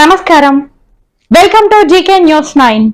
నమస్కారం. Welcome to GK news nine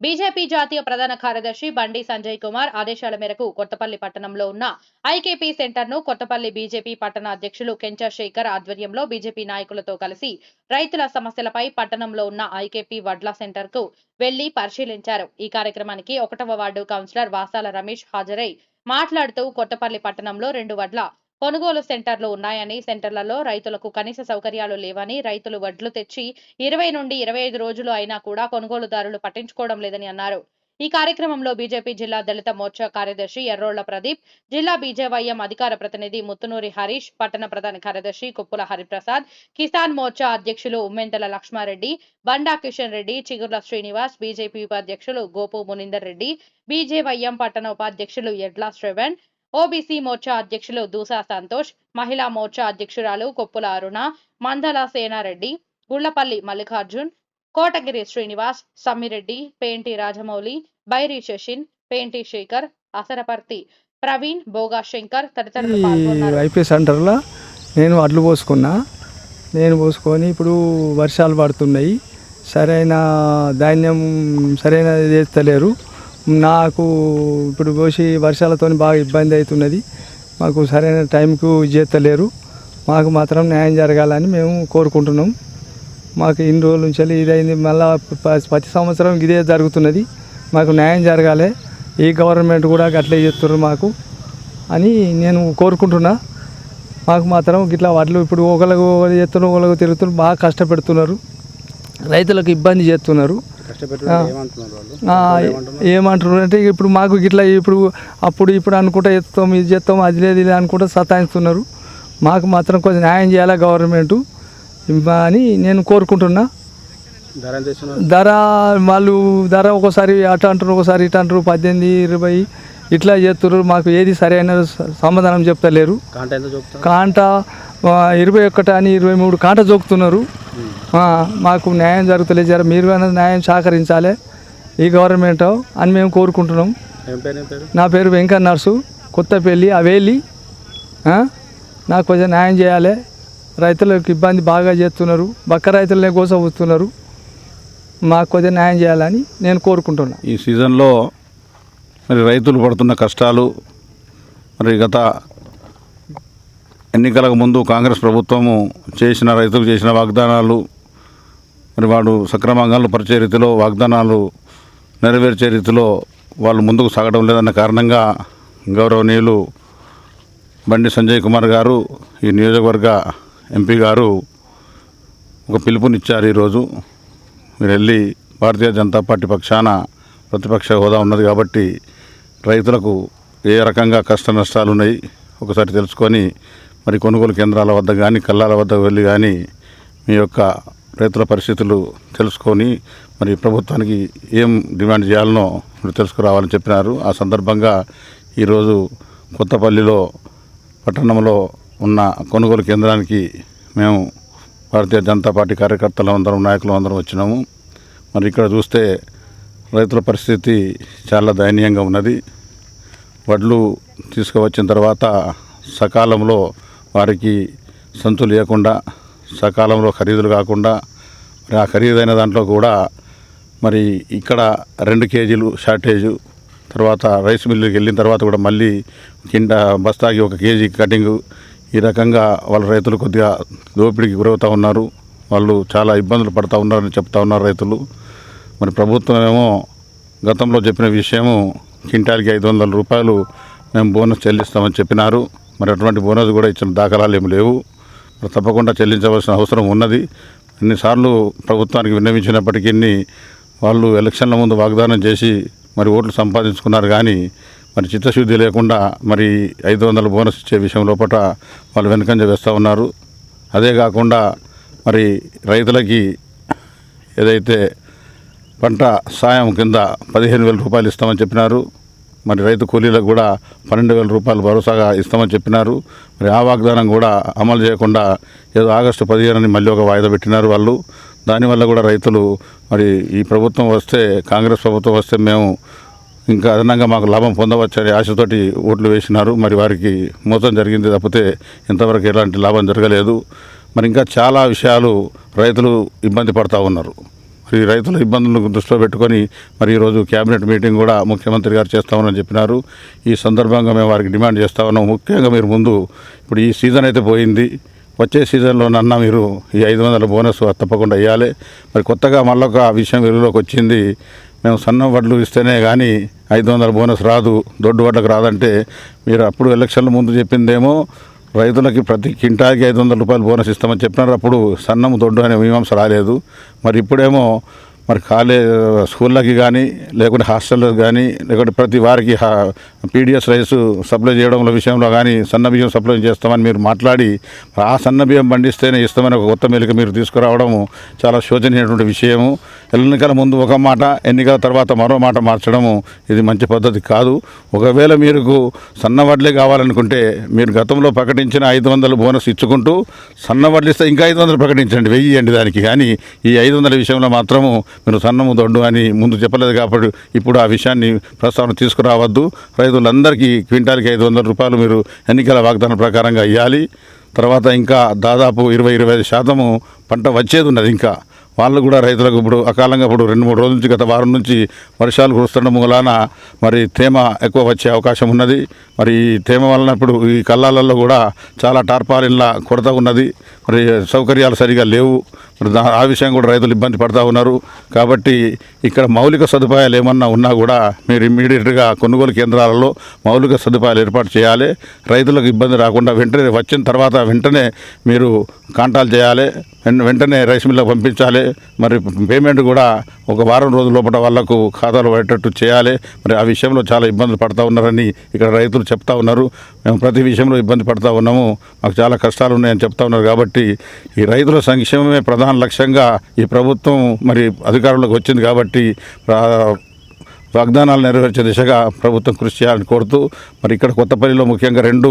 BJP జాతీయ ప్రధాన కార్యదర్శి బండి సంజయ్ కుమార్ ఆదేశాల మేరకు కొత్తపల్లి పట్టణంలో ఉన్న ఐకేపీ సెంటర్ను కొత్తపల్లి బీజేపీ పట్టణ అధ్యక్షులు శేఖర్ ఆధ్వర్యంలో బీజేపీ నాయకులతో కలిసి రైతుల సమస్యలపై పట్టణంలో ఉన్న ఐకేపీ వడ్ల సెంటర్కు వెళ్ళి పరిశీలించారు. ఈ కార్యక్రమానికి ఒకటవ వార్డు కౌన్సిలర్ వాసాల రమేష్ హాజరై మాట్లాడుతూ కొత్తపల్లి పట్టణంలో రెండు వడ్ల కొనుగోలు సెంటర్లు ఉన్నాయని సెంటర్లలో రైతులకు కనీస సౌకర్యాలు లేవని రైతులు వడ్లు తెచ్చి ఇరవై నుండి ఇరవై ఐదు రోజులు అయినా కూడా కొనుగోలుదారులు పట్టించుకోవడం లేదని అన్నారు. ఈ కార్యక్రమంలో బీజేపీ జిల్లా దళిత మోర్చా కార్యదర్శి ఎర్రోళ్ళ ప్రదీప్ జిల్లా బీజేవైఎం అధికార ప్రతినిధి ముత్తునూరి హరీష్ పట్టణ ప్రధాన కార్యదర్శి కుప్పుల హరిప్రసాద్ కిసాన్ మోర్చా అధ్యక్షులు ఉమ్మెంటల లక్ష్మారెడ్డి బండా కిషన్ రెడ్డి చిగుర్ల శ్రీనివాస్ బీజేపీ ఉపాధ్యక్షులు గోపు మునిందర్ రెడ్డి బీజేవైఎం పట్టణ ఉపాధ్యక్షులు ఎడ్ల శ్రవణ్ ఓబీసీ మోర్చా అధ్యక్షులు దూసా సంతోష్ మహిళా మోర్చా అధ్యక్షురాలు కొప్పుల అరుణ మందల సేనారెడ్డి గుళ్ళపల్లి మల్లికార్జున్ కోటగిరి శ్రీనివాస్ సమ్మిరెడ్డి పేంటి రాజమౌళి బైరి శశిన్ పేంటి శేఖర్ అసరపర్తి ప్రవీణ్ బోగా శంకర్ తదితరులు ఐపీ సెంటర్లో నేను వడ్లు పోసుకున్నా. నేను పోసుకొని ఇప్పుడు వర్షాలు పడుతున్నాయి. సరైన ధాన్యం సరైన చేస్తలేరు నాకు ఇప్పుడు పోసి వర్షాలతో బాగా ఇబ్బంది అవుతున్నది. మాకు సరైన టైంకు చేస్తలేరు మాకు మాత్రం న్యాయం జరగాలని మేము కోరుకుంటున్నాం. మాకు ఇన్ని రోజుల నుంచి ఇదైంది. మళ్ళీ ప- ప్రతి సంవత్సరం ఇదే జరుగుతున్నది. మాకు న్యాయం జరగాలి. ఈ గవర్నమెంట్ కూడా గట్లే చేస్తున్నారు మాకు అని నేను కోరుకుంటున్నా. మాకు మాత్రం ఇట్లా వడ్లు ఇప్పుడు ఒకరికి ఒకరు చేస్తున్నారు ఒకరికి తిరుగుతున్నారు బాగా కష్టపెడుతున్నారు. రైతులకు ఇబ్బంది చేస్తున్నారు. ఏమంటున్నారు అంటే ఇప్పుడు మాకు ఇట్లా ఇప్పుడు అప్పుడు ఇప్పుడు అనుకుంటా చేస్తాం ఇది చేస్తాం అది లేదు ఇది అనుకుంటా సతాయిస్తున్నారు. మాకు మాత్రం కొంచెం న్యాయం చేయాలా గవర్నమెంట్? అని నేను కోరుకుంటున్నా. ధర వాళ్ళు ధర ఒకసారి అటు అంటారు ఒకసారి ఇటు అంటారు పద్దెనిమిది ఇరవై ఇట్లా చేస్తున్నారు. మాకు ఏది సరైన సమాధానం చెప్తలేరు. కాంట ఇరవై ఒకటి అని ఇరవై మూడు కాంట జోకుతున్నారు ఆ, మాకు న్యాయం జరుగుతలేదు జర మీరు అనేది న్యాయం సహకరించాలి ఈ గవర్నమెంట్ అని మేము కోరుకుంటున్నాం. నా పేరు వెంకన్న నర్సు కొత్తపల్లి అవేలి ఆ, నాకు కొంచెం న్యాయం చేయాలి. రైతులకు ఇబ్బంది బాగా చేస్తున్నారు బక్క రైతులనే కోసవస్తున్నారు మాకు కొంచెం న్యాయం చేయాలని నేను కోరుకుంటున్నా. ఈ సీజన్లో మరి రైతులు పడుతున్న కష్టాలు మరి గత ఎన్నికలకు ముందు కాంగ్రెస్ ప్రభుత్వము చేసిన రైతులకు చేసిన వాగ్దానాలు మరి వాడు సక్రమంగా పరిచే రీతిలో వాగ్దానాలు నెరవేర్చే రీతిలో వాళ్ళు ముందుకు సాగడం లేదన్న కారణంగా గౌరవనీయులు బండి సంజయ్ కుమార్ గారు ఈ నియోజకవర్గ ఎంపీ గారు ఒక పిలుపునిచ్చారు ఈరోజు. మీరు వెళ్ళి భారతీయ జనతా పార్టీ పక్షాన ప్రతిపక్ష హోదా ఉన్నది కాబట్టి రైతులకు ఏ రకంగా కష్ట నష్టాలు ఉన్నాయి ఒకసారి తెలుసుకొని మరి కొనుగోలు కేంద్రాల వద్ద కానీ కల్లాల వద్ద వెళ్ళి కానీ మీ యొక్క రైతుల పరిస్థితులు తెలుసుకొని మరి ప్రభుత్వానికి ఏం డిమాండ్ చేయాలనో తెలుసుకురావాలని చెప్పినారు. ఆ సందర్భంగా ఈరోజు కొత్తపల్లిలో పట్టణంలో ఉన్న కొనుగోలు కేంద్రానికి మేము భారతీయ జనతా పార్టీ కార్యకర్తలు అందరం నాయకులు అందరం వచ్చినాము. మరి ఇక్కడ చూస్తే రైతుల పరిస్థితి చాలా దయనీయంగా ఉన్నది. వడ్లు తీసుకువచ్చిన తర్వాత సకాలంలో వారికి సంతులు లేకుండా సకాలంలో ఖరీదులు కాకుండా మరి ఆ ఖరీదైన దాంట్లో కూడా మరి ఇక్కడ రెండు కేజీలు షార్టేజు తర్వాత రైస్ మిల్లుకి వెళ్ళిన తర్వాత కూడా మళ్ళీ కింద బస్తాకి ఒక కేజీ కటింగు. ఈ రకంగా వాళ్ళ రైతులు కొద్దిగా దోపిడీకి గురవుతూ ఉన్నారు. వాళ్ళు చాలా ఇబ్బందులు పడుతూ ఉన్నారని చెప్తా ఉన్నారు రైతులు. మరి ప్రభుత్వం ఏమో గతంలో చెప్పిన విషయము క్వింటాల్కి ఐదు వందల రూపాయలు మేము బోనస్ చెల్లిస్తామని చెప్పినారు. మరి అటువంటి బోనస్ కూడా ఇచ్చిన దాఖలాలు ఏమి లేవు. తప్పకుండా చెల్లించవలసిన అవసరం ఉన్నది. ఎన్నిసార్లు ప్రభుత్వానికి విన్నవించినప్పటికీ వాళ్ళు ఎలక్షన్ల ముందు వాగ్దానం చేసి మరి ఓట్లు సంపాదించుకున్నారు కానీ మరి చిత్తశుద్ధి లేకుండా మరి ఐదు వందల బోనస్ ఇచ్చే విషయం లోపల వాళ్ళు వెనుకంజ వేస్తూ ఉన్నారు. అదే కాకుండా మరి రైతులకి ఏదైతే పంట సాయం కింద పదిహేను వేల రూపాయలు ఇస్తామని చెప్పినారు. మరి రైతు కూలీలకు కూడా పన్నెండు వేల రూపాయలు భరోసాగా ఇస్తామని చెప్పినారు. మరి ఆ వాగ్దానం కూడా అమలు చేయకుండా ఏదో ఆగస్టు పదిహేనుని మళ్ళీ ఒక వాయిదా పెట్టినారు వాళ్ళు. దానివల్ల కూడా రైతులు మరి ఈ ప్రభుత్వం వస్తే కాంగ్రెస్ ప్రభుత్వం వస్తే మేము ఇంకా అదనంగా మాకు లాభం పొందవచ్చని ఆశతోటి ఓట్లు వేసినారు. మరి వారికి మోసం జరిగింది తప్పితే ఇంతవరకు ఎలాంటి లాభం జరగలేదు. మరి ఇంకా చాలా విషయాలు రైతులు ఇబ్బంది పడతా ఉన్నారు. ఈ రైతుల ఇబ్బందులను దృష్టిలో పెట్టుకొని మరి ఈరోజు క్యాబినెట్ మీటింగ్ కూడా ముఖ్యమంత్రి గారు చేస్తామని చెప్పినారు. ఈ సందర్భంగా మేము వారికి డిమాండ్ చేస్తా ఉన్నాం. ముఖ్యంగా మీరు ముందు ఇప్పుడు ఈ సీజన్ అయితే పోయింది. వచ్చే సీజన్లోనన్నా మీరు ఈ ఐదు వందల బోనస్ తప్పకుండా ఇవ్వాలి మరి కొత్తగా మళ్ళొక విషయం వెలుగులోకి వచ్చింది. మేము సన్న వడ్లు ఇస్తేనే కానీ ఐదు వందల బోనస్ రాదు దొడ్డు వడ్లకు రాదంటే మీరు అప్పుడు ఎలక్షన్ల ముందు చెప్పిందేమో రైతులకి ప్రతి కింటాకి ఐదు వందల రూపాయలు బోనస్ ఇస్తామని చెప్పినారు. అప్పుడు సన్నం దొడ్డు అనే మీమాంస రాలేదు. మరి ఇప్పుడేమో మరి కాలేజ్ స్కూళ్ళకి కానీ లేకుంటే హాస్టళ్ళకి కానీ లేకుంటే ప్రతి వారికి పీడిఎస్ రైస్ సప్లై చేయడంలో విషయంలో కానీ సన్న బియ్యం సప్లై చేస్తామని మీరు మాట్లాడి ఆ సన్న బియ్యం పండిస్తేనే ఇస్తామని ఒక కొత్త మెలిక మీరు తీసుకురావడము చాలా శోచనీయటువంటి విషయము. ఎన్నికల ముందు ఒక మాట ఎన్నికల తర్వాత మరో మాట మార్చడము ఇది మంచి పద్ధతి కాదు. ఒకవేళ మీకు సన్న వడ్లే కావాలనుకుంటే మీరు గతంలో ప్రకటించిన ఐదు వందలు బోనస్ ఇచ్చుకుంటూ సన్న ఇస్తే ఇంకా ఐదు వందలు ప్రకటించండి. వెయ్యండి దానికి. కానీ ఈ ఐదు వందల విషయంలో మాత్రము మీరు సన్నము దొడ్డు అని ముందు చెప్పలేదు కాబట్టి ఇప్పుడు ఆ విషయాన్ని ప్రస్తావన తీసుకురావద్దు. రైతులందరికీ క్వింటాల్కి ఐదు వందల రూపాయలు మీరు ఎన్నికల వాగ్దానం ప్రకారంగా ఇవ్వాలి తర్వాత ఇంకా దాదాపు ఇరవై ఇరవై ఐదు శాతము పంట వచ్చేది ఉన్నది ఇంకా. వాళ్ళు కూడా రైతులకు ఇప్పుడు అకాలంగా ఇప్పుడు రెండు మూడు రోజుల నుంచి గత వారం నుంచి వర్షాలు కురుస్తుండడం వలన మరి తేమ ఎక్కువ వచ్చే అవకాశం ఉన్నది. మరి ఈ తేమ వలన ఇప్పుడు ఈ కళ్ళాలలో కూడా చాలా టార్పాలిన్ల కొరత ఉన్నది. మరి సౌకర్యాలు సరిగా లేవు. మరి దా ఆ విషయం కూడా రైతులు ఇబ్బంది పడతా ఉన్నారు. కాబట్టి ఇక్కడ మౌలిక సదుపాయాలు ఏమన్నా ఉన్నా కూడా మీరు ఇమ్మీడియట్గా కొనుగోలు కేంద్రాలలో మౌలిక సదుపాయాలు ఏర్పాటు చేయాలి. రైతులకు ఇబ్బంది రాకుండా వెంటనే వచ్చిన తర్వాత వెంటనే మీరు కాంటాలు చేయాలి. వెంటనే రైస్ మిల్లకు పంపించాలి. మరి పేమెంట్ కూడా ఒక వారం రోజుల లోపల వాళ్ళకు ఖాతాలు పడేటట్టు చేయాలి. మరి ఆ విషయంలో చాలా ఇబ్బందులు పడతా ఉన్నారని ఇక్కడ రైతులు చెప్తా ఉన్నారు. మేము ప్రతి విషయంలో ఇబ్బంది పడతా ఉన్నాము. మాకు చాలా కష్టాలు ఉన్నాయని చెప్తా ఉన్నారు కాబట్టి ఈ రైతుల సంక్షేమమే ప్రధాన లక్ష్యంగా ఈ ప్రభుత్వం మరి అధికారంలోకి వచ్చింది కాబట్టి వాగ్దానాలు నెరవేర్చే దిశగా ప్రభుత్వం కృషి చేయాలని కోరుతూ మరి ఇక్కడ కొత్తపల్లిలో ముఖ్యంగా రెండు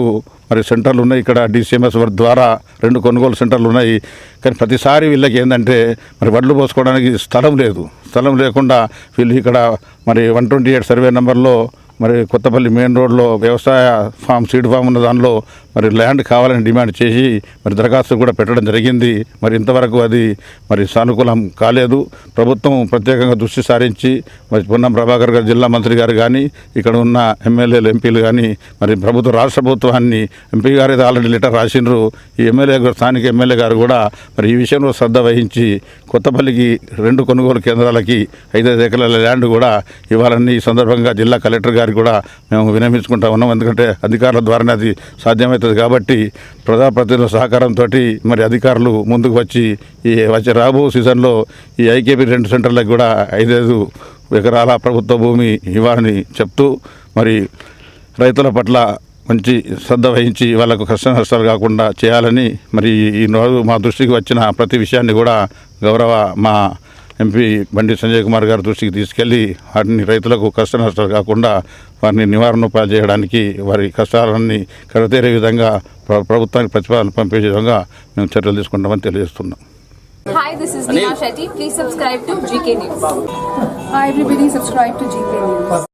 మరి సెంటర్లు ఉన్నాయి. ఇక్కడ డిసిఎంఎస్ ద్వారా రెండు కొనుగోలు సెంటర్లు ఉన్నాయి. కానీ ప్రతిసారి వీళ్ళకి ఏంటంటే మరి వడ్లు పోసుకోవడానికి స్థలం లేదు. స్థలం లేకుండా వీళ్ళు ఇక్కడ మరి వన్ ట్వంటీ ఎయిట్ సర్వే నెంబర్లో మరి కొత్తపల్లి మెయిన్ రోడ్లో వ్యవసాయ ఫామ్ సీడ్ ఫామ్ ఉన్న దానిలో మరి ల్యాండ్ కావాలని డిమాండ్ చేసి మరి దరఖాస్తు కూడా పెట్టడం జరిగింది. మరి ఇంతవరకు అది మరి సానుకూలం కాలేదు. ప్రభుత్వం ప్రత్యేకంగా దృష్టి సారించి మరి పొన్నం ప్రభాకర్ గారు జిల్లా మంత్రి గారు కానీ ఇక్కడ ఉన్న ఎమ్మెల్యేలు ఎంపీలు కానీ మరి ప్రభుత్వ రాష్ట్ర ప్రభుత్వాన్ని ఎంపీ గారు అయితే ఆల్రెడీ లెటర్ రాసిండ్రు. ఈ ఎమ్మెల్యే స్థానిక ఎమ్మెల్యే గారు కూడా మరి ఈ విషయంలో శ్రద్ధ వహించి కొత్తపల్లికి రెండు కొనుగోలు కేంద్రాలకి ఐదైదు ఎకరాల ల్యాండ్ కూడా ఇవ్వాలని ఈ సందర్భంగా జిల్లా కలెక్టర్ గారికి కూడా మేము వినమించుకుంటా ఉన్నాం. ఎందుకంటే అధికారుల ద్వారానే అది సాధ్యమవుతుంది కాబట్టి ప్రజాప్రతినిధుల సహకారంతో మరి అధికారులు ముందుకు వచ్చి ఈ వచ్చే రాబో సీజన్లో ఈ ఐకేపీ రెండు సెంటర్లకు కూడా ఐదైదు ఎకరాల ప్రభుత్వ భూమి ఇవ్వాలని చెప్తూ మరి రైతుల పట్ల మంచి శ్రద్ధ వహించి వాళ్ళకు కష్ట నష్టాలు కాకుండా చేయాలని మరి ఈ రోజు మా దృష్టికి వచ్చిన ప్రతి విషయాన్ని కూడా గౌరవ మా ఎంపీ బండి సంజయ్ కుమార్ గారి దృష్టికి తీసుకెళ్ళి వాటిని రైతులకు కష్ట నష్టాలు కాకుండా వారిని నివారణ ఉపాయాలు చేయడానికి వారి కష్టాలన్నీ కడతేరే విధంగా ప్ర- ప్రభుత్వానికి ప్రతిపాదన పంపే విధంగా మేము చర్యలు తీసుకుంటామని తెలియజేస్తున్నాం Hi, this is Neha Shetty. Please subscribe to GK News. Hi everybody, subscribe to GK News.